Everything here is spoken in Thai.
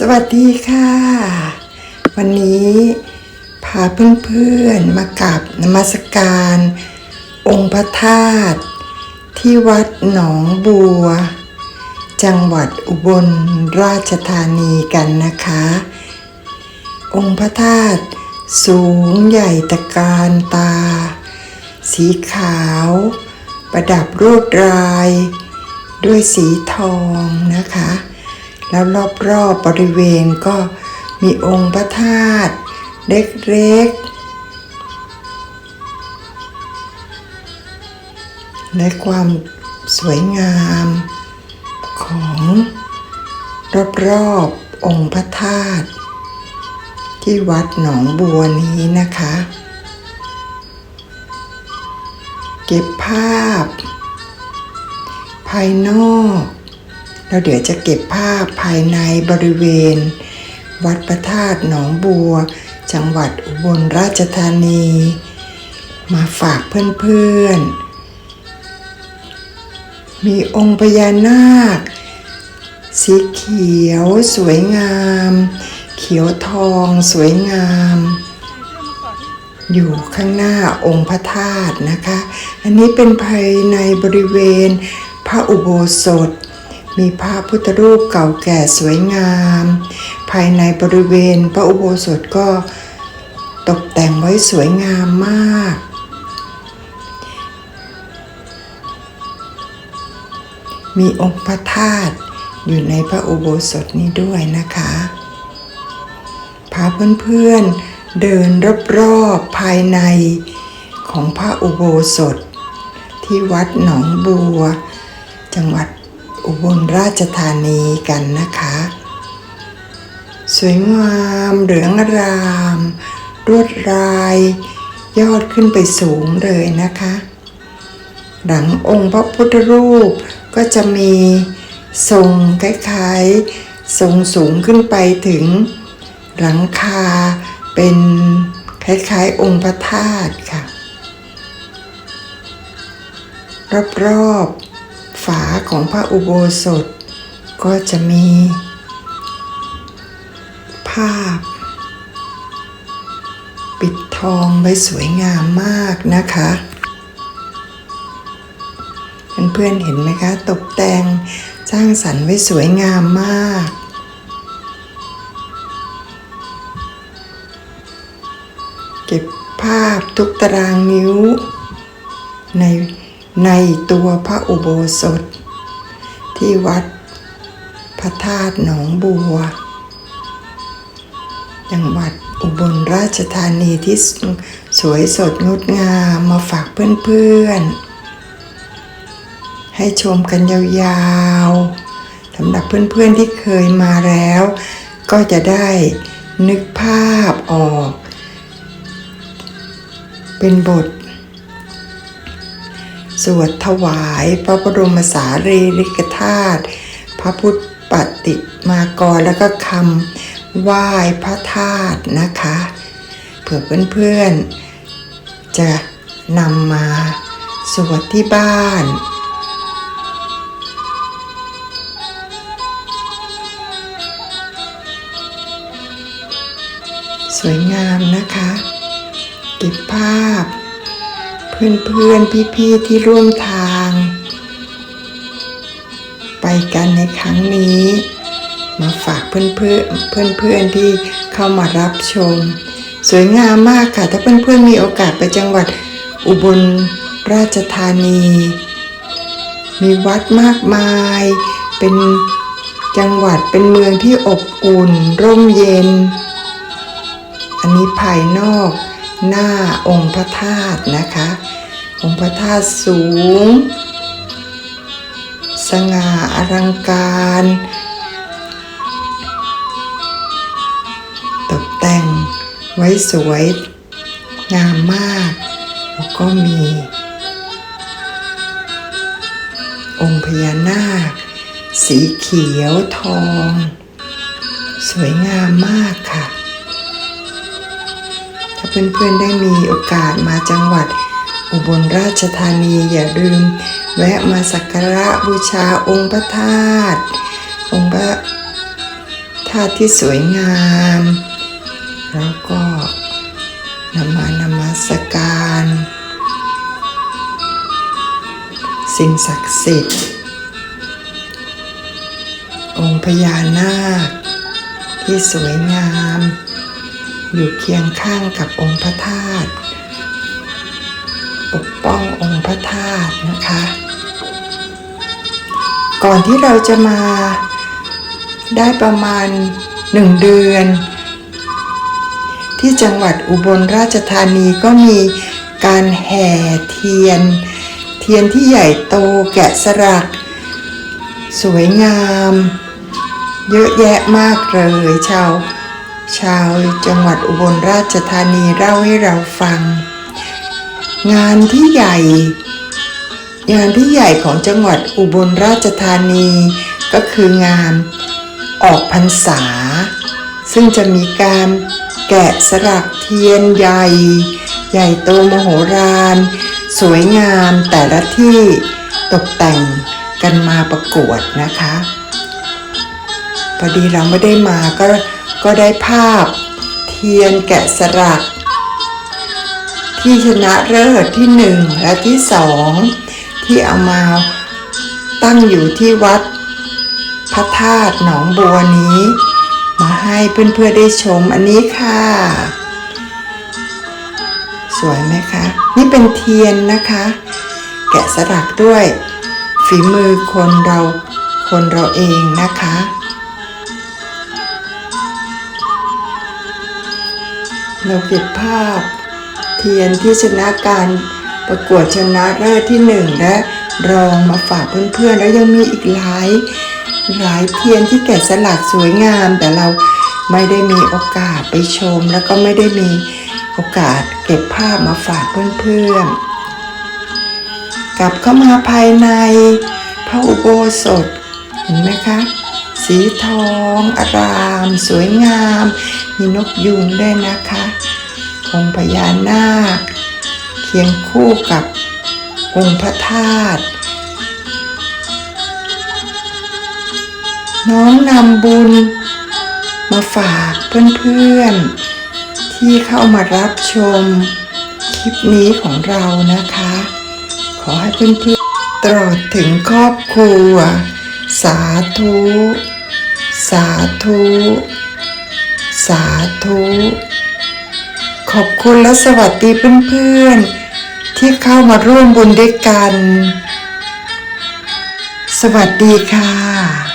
สวัสดีค่ะ วันนี้พาเพื่อนๆมากราบนมัสการ องค์พระธาตุที่วัดหนองบัว จังหวัดอุบลราชธานีกันนะคะ องค์พระธาตุสูงใหญ่ตะการตา สีขาว ประดับรวดลาย ด้วยสีทองนะคะ แล้วรอบๆบบริเวณก็มีองค์พระธาตุเล็กๆ และความสวยงามของรอบๆองค์พระธาตุที่วัดหนองบัวนี้นะคะ เก็บภาพ ภายนอก แล้วเดี๋ยวจะเก็บภาพภายในบริเวณ วัดพระธาตุหนองบัว จังหวัดอุบลราชธานี มาฝากเพื่อนๆ มีองค์พญานาค สีเขียวสวยงาม เขียวทองสวยงามอยู่ข้างหน้าองค์พระธาตุนะคะ อันนี้เป็นภายในบริเวณพระอุโบสถ มีพระพุทธรูปเก่าแก่สวยงาม ภายในบริเวณพระอุโบสถก็ตกแต่งไว้สวยงามมาก มีองค์พระธาตุอยู่ในพระอุโบสถนี้ด้วยนะคะ พาเพื่อนๆเดินรอบๆภายในของพระอุโบสถ ที่วัดหนองบัว จังหวัด อุบลราชธานีกันนะคะ สวยงามเหลืองอรามรวดลาย ยอดขึ้นไปสูงเลยนะคะ หลังองค์พระพุทธรูปก็จะมีทรงคล้ายๆทรงสูงขึ้นไปถึง หลังคาเป็นคล้ายๆองค์พระธาตุค่ะ รอบๆ ฝาของพระอุโบสถ ก็จะมี ภาพ ปิดทองไว้สวยงามมากนะคะเพื่อนๆเห็นไหมคะ ตกแต่งสร้างสรรค์ไว้สวยงามมาก เก็บภาพทุกตารางนิ้วใน ในตัวพระอุโบสถ ที่วัดพระธาตุหนองบัว จังหวัดอุบลราชธานีที่สวยสดงดงามมาฝากเพื่อนๆ ให้ชมกันยาวๆสำหรับเพื่อนๆที่เคยมาแล้ว ก็จะได้นึกภาพออก เป็นบท สวดถวายพระบรมสารีริกธาตุพระพุทธปฏิมากรแล้วก็คำไหว้พระธาตุนะคะเผื่อเพื่อนๆ จะนำมาสวดที่บ้านสวยงามนะคะ เก็บภาพ เพื่อนๆพี่ๆที่ร่วมทาง ไปกันในครั้งนี้ มาฝากเพื่อนๆเพื่อนๆที่เข้ามารับชม สวยงามมากค่ะ ถ้าเพื่อนๆมีโอกาสไปจังหวัดอุบลราชธานี มีวัดมากมาย เป็นจังหวัดเป็นเมืองที่อบอุ่น ร่มเย็น อันนี้ภายนอก หน้าองค์พระธาตุนะคะ องค์พระธาตุสูง สง่าอลังการ ตกแต่งไว้สวยงามมาก แล้วก็มี องค์พญานาค สีเขียวทอง สวยงามมากค่ะ เพื่อนๆได้มีโอกาสมาจังหวัด อุบลราชธานีอย่าลืม แวะมาสักการะบูชาองค์พระธาตุองค์พระธาตุที่สวยงาม แล้วก็นำมานมัสการ สิ่งศักดิ์สิทธิ์ องค์พญานาคที่สวยงาม อยู่เคียงข้างกับองค์พระธาตุปกป้ององค์พระธาตุนะคะ ก่อนที่เราจะมาได้ประมาณหนึ่งเดือน ที่จังหวัดอุบลราชธานีก็มีการแห่เทียน เทียนที่ใหญ่โตแกะสลัก สวยงาม เยอะแยะมากเลยชาว ชาวจังหวัดอุบลราชธานีเล่าให้เราฟัง งานที่ใหญ่ งานที่ใหญ่ของจังหวัดอุบลราชธานีก็คืองานออกพรรษา ซึ่งจะมีการแกะสลักเทียนใหญ่ ใหญ่โตมโหฬารสวยงามแต่ละที่ตกแต่งกันมาประกวดนะคะ พอดีเราไม่ได้มาก็ ก็ได้ภาพ เทียนแกะสลัก ที่ชนะเลิศที่หนึ่งและที่สองที่เอามาตั้งอยู่ที่วัด พระธาตุหนองบัวนี้ มาให้เพื่อนๆได้ชมอันนี้ค่ะ สวยไหมคะ นี่เป็นเทียนนะคะ แกะสลักด้วย ฝีมือคนเราคนเราเองนะคะ เราเก็บภาพ เทียนที่ชนะการประกวดชนะเลิศที่หนึ่งและรองมาฝากเพื่อนๆ แล้วยังมีอีกหลายหลายเทียนที่แกะสลักสวยงาม แต่เราไม่ได้มีโอกาสไปชม แล้วก็ไม่ได้มีโอกาสเก็บภาพมาฝากเพื่อนๆ กลับเข้ามาภายในพระอุโบสถเห็นไหมคะ สีทองอาราม สวยงาม มีนกยุงด้วยนะคะองค์พญานาค เคียงคู่กับองค์พระธาตุน้องนำบุญ มาฝากเพื่อนๆ ที่เข้ามารับชมคลิปนี้ของเรานะคะ ขอให้เพื่อนๆตลอดถึงครอบครัว สาธุ สาธุ สาธุ ขอบคุณและสวัสดีเพื่อนๆ ที่เข้ามาร่วมบุญด้วยกัน สวัสดีค่ะ